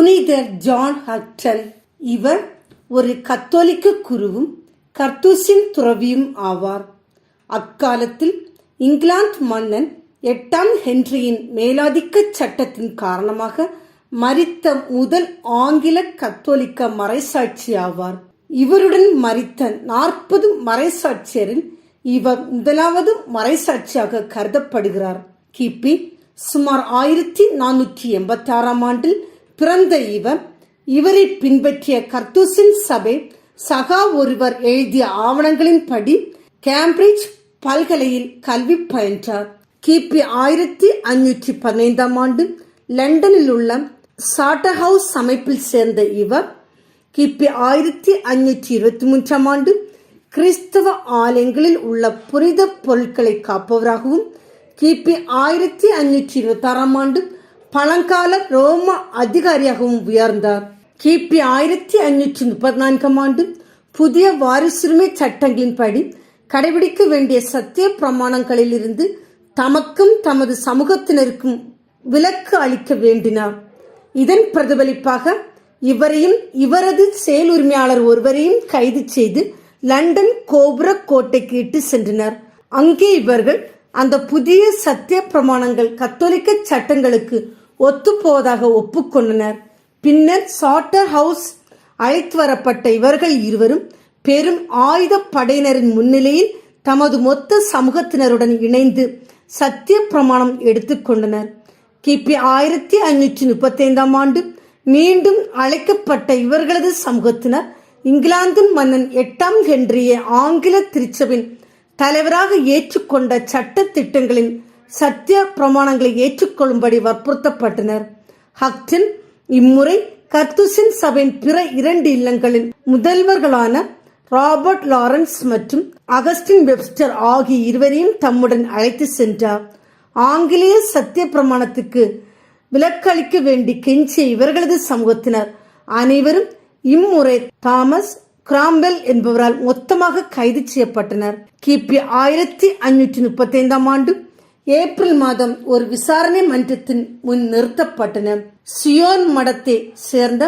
புனிதர் ஜான் ஹட்டன் இவர் ஒரு கத்தோலிக்க குருவும் கர்த்தூசின் துறவியும் ஆவார். அக்காலத்தில் இங்கிலாந்து மன்னன் எட்டாம் ஹென்ரியின் மேலாதிக்க சட்டத்தின் காரணமாக மரித்த முதல் ஆங்கில கத்தோலிக்க மறைசாட்சி ஆவார். இவருடன் மரித்த நாற்பது மறைசாட்சியரில் இவர் முதலாவது மறைசாட்சியாக கருதப்படுகிறார். கிபி சுமார் ஆயிரத்தி நானூற்றி எண்பத்தி ஆறாம் ஆண்டில் பிறந்த இவர் இவரை பின்பற்றிய கர்த்தூசின் சபை சகா ஒருவர் எழுதிய ஆவணங்களின்படி கேம்பிரிட்ஜ் பல்கலையில் கல்வி பயின்றார். கிபி ஆயிரத்தி அஞ்சூற்றி பதினைந்தாம் ஆண்டு லண்டனில் உள்ள சாட்டர் ஹவுஸ் அமைப்பில் சேர்ந்த இவர் கிபி ஆயிரத்தி அஞ்சூற்றி இருபத்தி மூன்றாம் ஆண்டு கிறிஸ்தவ ஆலயங்களில் உள்ள புனித பொருட்களை காப்பவராகவும் கிபி ஆயிரத்தி அஞ்சூற்றி இருபத்தி ஆறாம் ஆண்டு பழங்கால ரோம அதிகாரியாகவும் உயர்ந்தார். கிபி ஆயிரத்தி அஞ்சூற்றி முப்பத்தி நான்காம் ஆண்டு புதிய வாரிசுரிமை சட்டங்களின்படி கடைபிடிக்க வேண்டிய சத்திய பிரமாணங்களில் இருந்து தமக்கும் தமது சமூகத்தினருக்கும் விலக்கு அளிக்க வேண்டினார். இதன் பிரதிபலிப்பாக இவரையும் இவரது செயல் உரிமையாளர் ஒருவரையும் கைது செய்து லண்டன் கோபுர கோட்டைக்கு இட்டு சென்றனர். அங்கே இவர்கள் அந்த புதிய சத்திய பிரமாணங்கள் கத்தோலிக்க சட்டங்களுக்கு ஒத்துப்போவதாக ஒப்புக்கொண்டனர். பின்னர் சாட்டர் ஹவுஸ் அழைத்து வரப்பட்ட இவர்கள் இருவரும் பெரும் ஆயுத படையினரின் முன்னிலையில் தமது மொத்த சமூகத்தினருடன் இணைந்து சத்திய பிரமாணம் எடுத்துக்கொண்டனர் கிபி ஆயிரத்தி ஐநூற்றி முப்பத்தி ஐந்தாம் ஆண்டு மீண்டும் அழைக்கப்பட்ட இவர்களது சமூகத்தினர் இங்கிலாந்தின் மன்னன் எட்டாம் ஹென்றியை ஆங்கில திருச்சபின் தலைவராக ஏற்றுக்கொண்ட சட்ட திட்டங்களின் சத்திய பிரமாணங்களை ஏற்றுக்கொள்ளும்படி வற்புறுத்தப்பட்டனர். ஹக்டின் இம்முறை கர்த்துசின் சபையின் பிற இரண்டு இல்லங்களின் முதல்வர்களான ராபர்ட் லாரன்ஸ் மற்றும் அகஸ்டின் வெப்ஸ்டர் ஆகிய இருவரையும் தம்முடன் அழைத்து சென்றார். ஆங்கிலேய சத்திய பிரமாணத்துக்கு விலக்களிக்க வேண்டி கெஞ்சிய இவர்களது சமூகத்தினர் அனைவரும் இம்முறை தாமஸ் கிராம்பெல் என்பவரால் மொத்தமாக கைது செய்யப்பட்டனர். கிபி ஆயிரத்தி ஐநூற்றி முப்பத்தி ஐந்தாம் ஆண்டு ஏப்ரல் மாதம் ஒரு விசாரணை மன்றத்தின் முன் நிறுத்தப்பட்டன. சியோன் மடத்தை சேர்ந்த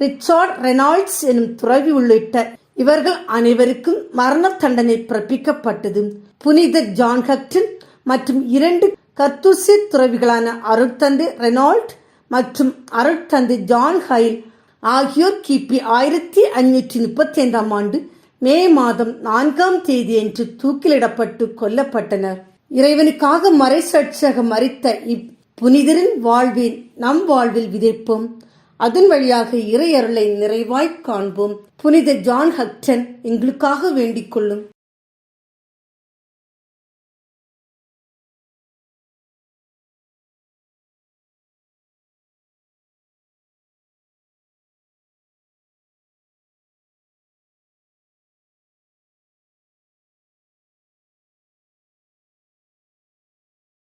ரிச்சார்ட் ரெனால்ட்ஸ் எனும் துறவி உள்ளிட்ட இவர்கள் அனைவருக்கும் மரண தண்டனை பிறப்பிக்கப்பட்டது. புனித ஜான் ஹக்டன் மற்றும் இரண்டு கத்துசி துறவிகளான அருட்தந்தை ரெனால்ட் மற்றும் அருட்தந்தை ஜான் ஹைல் ஆகியோர் கிபி ஆயிரத்தி ஐநூற்றி முப்பத்தி ஐந்தாம் ஆண்டு மே மாதம் நான்காம் தேதியன்று தூக்கிலிடப்பட்டு கொல்லப்பட்டனர். இறைவனுக்காக மறைசாட்சியாக மறித்த இப்புனிதரின் வாழ்வில் நம் வாழ்வில் விதைப்போம். அதன் வழியாக இறையருளை நிறைவாய்க் காண்போம். புனித ஜான் ஹக்டன் எங்களுக்காக வேண்டிக் கொள்ளும்.